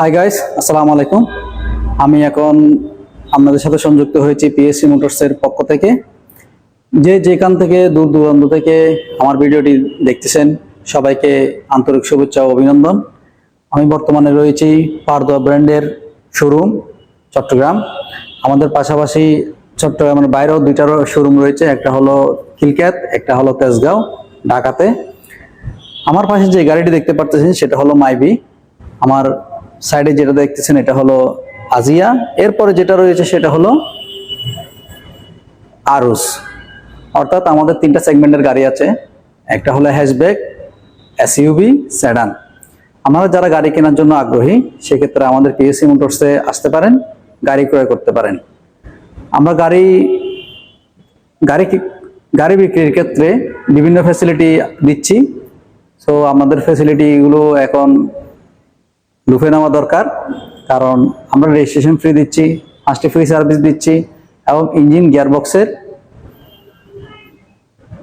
Hi guys আসসালামু আলাইকুম। আমি এখন আপনাদের সাথে সংযুক্ত হয়েছি পিএসসি মোটরসের পক্ষ থেকে। যে যেখান থেকে, দূর দূরান্ত থেকে আমার ভিডিওটি দেখতেছেন, সবাইকে আন্তরিক শুভেচ্ছা ও অভিনন্দন। আমি বর্তমানে রয়েছি পারদোয়া ব্র্যান্ডের শোরুম চট্টগ্রাম। আমাদের পাশাপাশি চট্টগ্রামের বাইরেও দুইটারও শোরুম রয়েছে, একটা হলো খিলক্যাত একটা হলো তেজগাঁও, ঢাকাতে। আমার পাশে যে গাড়িটি দেখতে পারতেছেন, সেটা হলো মাইবি। আমার সাইডে যেটা দেখতেছেন, এটা হলো আজিয়া। এরপরে যেটা রয়েছে সেটা হলো আরুস। অর্থাৎ আমাদের তিনটা সেগমেন্টের গাড়ি আছে। একটা হলো হ্যাশব্যাক এসইউবি সেডান। আপনারা যারা গাড়ি কেনার জন্য আগ্রহী, সেক্ষেত্রে আমাদের পিএসসি মোটরসে আসতে পারেন, গাড়ি ক্রয় করতে পারেন। আমরা গাড়ি গাড়ি গাড়ি বিক্রির ক্ষেত্রে বিভিন্ন ফ্যাসিলিটি দিচ্ছি। সো আমাদের ফ্যাসিলিটিগুলো এখন লুফে নেওয়া দরকার, কারণ আমরা রেজিস্ট্রেশন ফ্রি দিচ্ছি পাঁচটি ফ্রি সার্ভিস দিচ্ছি, এবং ইঞ্জিন গিয়ারবক্সের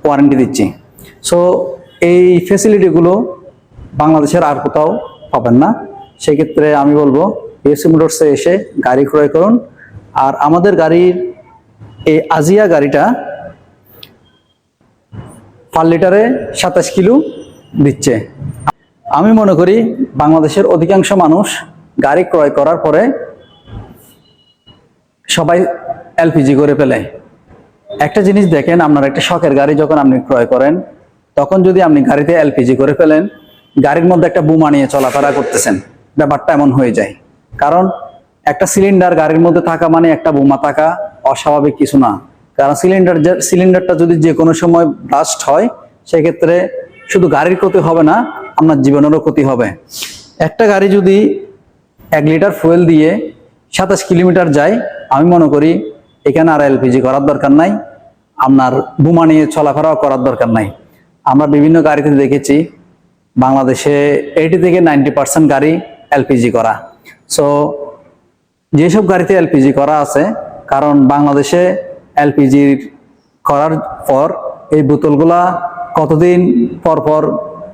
ওয়ারেন্টি দিচ্ছি। সো এই ফেসিলিটিগুলো বাংলাদেশের আর কোথাও পাবেন না। সেক্ষেত্রে আমি বলব পিএসসি মোটরসে এসে গাড়ি ক্রয় করুন। আর আমাদের গাড়ির এই আজিয়া গাড়িটা পার লিটারে সাতাশ কিলো দিচ্ছে। আমি মনে করি বাংলাদেশের অধিকাংশ মানুষ গাড়ি ক্রয় করার পরে সবাই এলপিজি করে ফেলে। একটা জিনিস দেখেন, আপনার একটা শখের গাড়ি যখন আপনি ক্রয় করেন, তখন যদি আপনি গাড়িতে এলপিজি করে ফেলেন, গাড়ির মধ্যে একটা বোমা নিয়ে চলাফেরা করতেছেন। ব্যাপারটা এমন হয়ে যায়। কারণ একটা সিলিন্ডার গাড়ির মধ্যে থাকা মানে একটা বোমা থাকা অস্বাভাবিক কিছু না। কারণ সিলিন্ডার সিলিন্ডারটা যদি যে কোনো সময় ব্লাস্ট হয়, সেক্ষেত্রে শুধু গাড়ির ক্ষতি হবে না আপনার জীবনেরও ক্ষতি হবে। একটা গাড়ি যদি এক লিটার ফুয়েল দিয়ে সাতাশ কিলোমিটার যায়, আমি মনে করি এখানে আর এলপিজি করার দরকার নাই, আপনার বোমা নিয়ে চলাফেরাও করার দরকার নাই। আমরা বিভিন্ন গাড়িতে দেখেছি, বাংলাদেশে এইটি থেকে নাইনটি পার্সেন্ট গাড়ি এলপিজি করা। সো যেসব গাড়িতে এলপিজি করা আছে, কারণ বাংলাদেশে এলপিজির করার পর এই বোতলগুলা কতদিন পর পর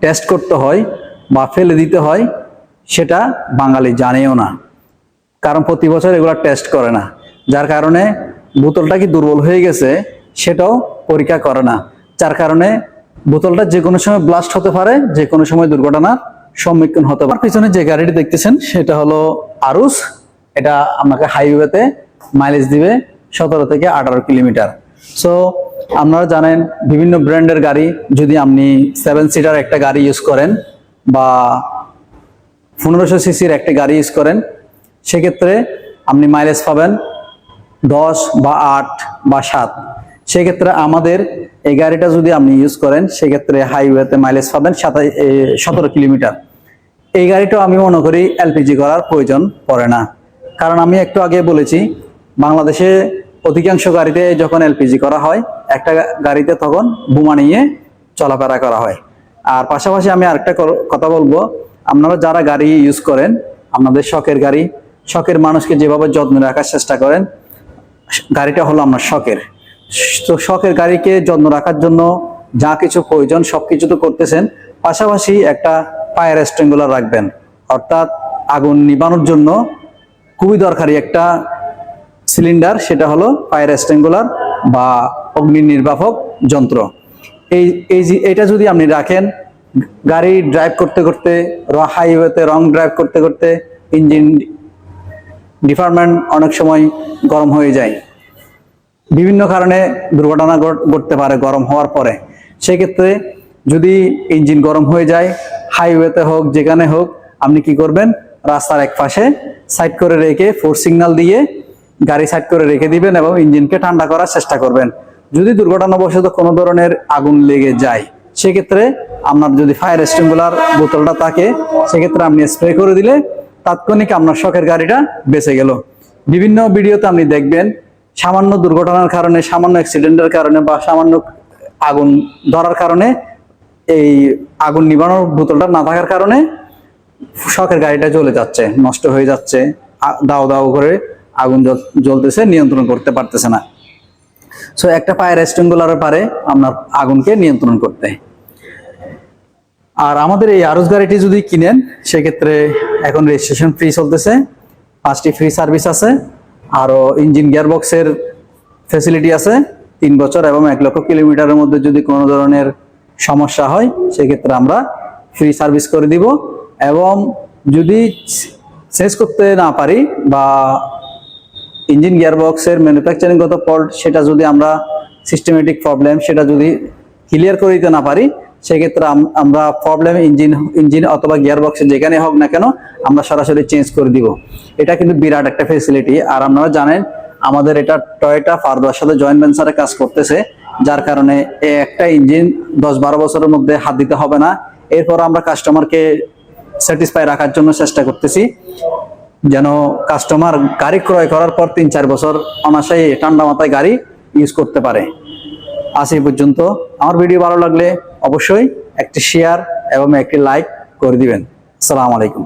টেস্ট করতে হয় বা ফেলে দিতে হয়, সেটা বাঙালি জানেও না। কারণ প্রতি বছর এগুলা টেস্ট করে না। যার কারণে বোতলটা কি দুর্বল হয়ে গেছে, সেটাও পরীক্ষা করে না। যার কারণে বোতলটা যে কোনো সময় ব্লাস্ট হতে পারে, যে কোনো সময় দুর্ঘটনার সম্মুখীন হতে পারে। পিছনে যে গাড়িটি দেখতেছেন, সেটা হলো আরুস এটা আপনাকে হাইওয়েতে মাইলেজ দিবে সতেরো থেকে আঠারো কিলোমিটার। সো আপনারা জানেন বিভিন্ন ব্র্যান্ডের গাড়ি, যদি আপনি সেভেন সিটার একটা গাড়ি ইউজ করেন বা পনেরোশো সিসির একটা গাড়ি ইউজ করেন, সেক্ষেত্রে আপনি মাইলেজ পাবেন দশ বা আট বা সাত। সেক্ষেত্রে আমাদের এই গাড়িটা যদি আপনি ইউজ করেন, সেক্ষেত্রে হাইওয়েতে মাইলেজ পাবেন সাতাই সতেরো কিলোমিটার। এই গাড়িটাও আমি মনে করি এলপিজি করার প্রয়োজন পড়ে না। কারণ আমি একটু আগে বলেছি, বাংলাদেশে অধিকাংশ গাড়িতে যখন এলপিজি করা হয়, একটা গাড়িতে তখন বোমা নিয়ে চলাফেরা করা হয়। আর পাশাপাশি আমি আরেকটা কথা বলব, আপনারা যারা গাড়ি ইউজ করেন, আপনাদের শখের গাড়ি, শখের মানুষকে যেভাবে যত্ন রাখার চেষ্টা করেন, গাড়িটা হলো আপনার শখের। তো শখের গাড়িকে যত্ন রাখার জন্য যা কিছু প্রয়োজন সব কিছু তো করতেছেন, পাশাপাশি একটা ফায়ার স্ট্রেঙ্গুলার রাখবেন। অর্থাৎ আগুন নিবানোর জন্য খুবই দরকারি একটা সিলিন্ডার, সেটা হলো ফায়ার স্ট্রেঙ্গুলার বা অগ্নি নির্বাপক যন্ত্র। এই এই এটা যদি আপনি রাখেন, গাড়ি ড্রাইভ করতে করতে হাইওয়েতে রং ড্রাইভ করতে করতে ইঞ্জিন ডিপার্টমেন্ট অনেক সময় গরম হয়ে যায়। বিভিন্ন কারণে দুর্ঘটনা ঘট- ঘটতে পারে গরম হওয়ার পরে। সেক্ষেত্রে যদি ইঞ্জিন গরম হয়ে যায় হাইওয়েতে হোক, যেখানে হোক, আপনি কি করবেন? রাস্তার এক পাশে সাইড করে রেখে ফোর সিগন্যাল দিয়ে গাড়ি সাইড করে রেখে দিবেন এবং ইঞ্জিনকে ঠান্ডা করার চেষ্টা করবেন। যদি দুর্ঘটনাবশত কোনো ধরনের আগুন লেগে যায়, সেক্ষেত্রে আপনার যদি ফায়ার স্টিমুলার বোতলটা থাকে, সেক্ষেত্রে আপনি স্প্রে করে দিলে তাৎক্ষণিক আপনার শখের গাড়িটা বেঁচে গেল। বিভিন্ন ভিডিওতে আপনি দেখবেন, সামান্য দুর্ঘটনার কারণে, সামান্য অ্যাক্সিডেন্টের কারণে বা সামান্য আগুন ধরার কারণে এই আগুন নিবানোর বোতলটা না থাকার কারণে শখের গাড়িটা জ্বলে যাচ্ছে, নষ্ট হয়ে যাচ্ছে দাও দাও করে আগুন জ্বল- জ্বলতেছে, নিয়ন্ত্রণ করতে পারতেছে না। সো একটা ফায়ার স্ট্রেঙ্গুলারের পারে আপনার আগুনকে নিয়ন্ত্রণ করতে। আর আমাদের এই আরস গাড়িটি যদি কিনেন, সেক্ষেত্রে এখন রেজিস্ট্রেশন ফ্রি চলতেছে। পাঁচটি ফ্রি সার্ভিস আছে। আরও ইঞ্জিন গিয়ারবক্সের ফেসিলিটি আছে। তিন বছর এবং এক লক্ষ কিলোমিটারের মধ্যে যদি কোনো ধরনের সমস্যা হয়, সেক্ষেত্রে আমরা ফ্রি সার্ভিস করে দিব। এবং যদি শেষ করতে না পারি বা ইঞ্জিন গিয়ারবক্সের ম্যানুফ্যাকচারিংগত ফল্ট সেটা যদি আমরা সিস্টেমেটিক প্রবলেম সেটা যদি ক্লিয়ার করে দিতে না পারি, সেক্ষেত্রে আমরা প্রবলেম ইঞ্জিন ইঞ্জিন অথবা গিয়ারবক্সে যেখানে হোক না কেন, আমরা সরাসরি চেঞ্জ করে দিব। এটা কিন্তু বিরাট একটা ফেসিলিটি আর আপনারা জানেন, আমাদের এটা টয়টা ফারদোয়ার সাথে জয়েন্ট ভেঞ্চারে কাজ করতেছে, যার কারণে একটা ইঞ্জিন দশ বারো বছরের মধ্যে হাত দিতে হবে না। এরপর আমরা কাস্টমারকে স্যাটিসফাই রাখার জন্য চেষ্টা করতেছি। যেন কাস্টমার গাড়ি ক্রয় করার পর তিন চার বছর অনাশাই ঠান্ডা মাথায় গাড়ি ইউজ করতে পারে। আজ এই পর্যন্ত আমার ভিডিও ভালো লাগলে অবশ্যই একটি শেয়ার এবং একটি লাইক করে দিবেন। আসসালামু আলাইকুম।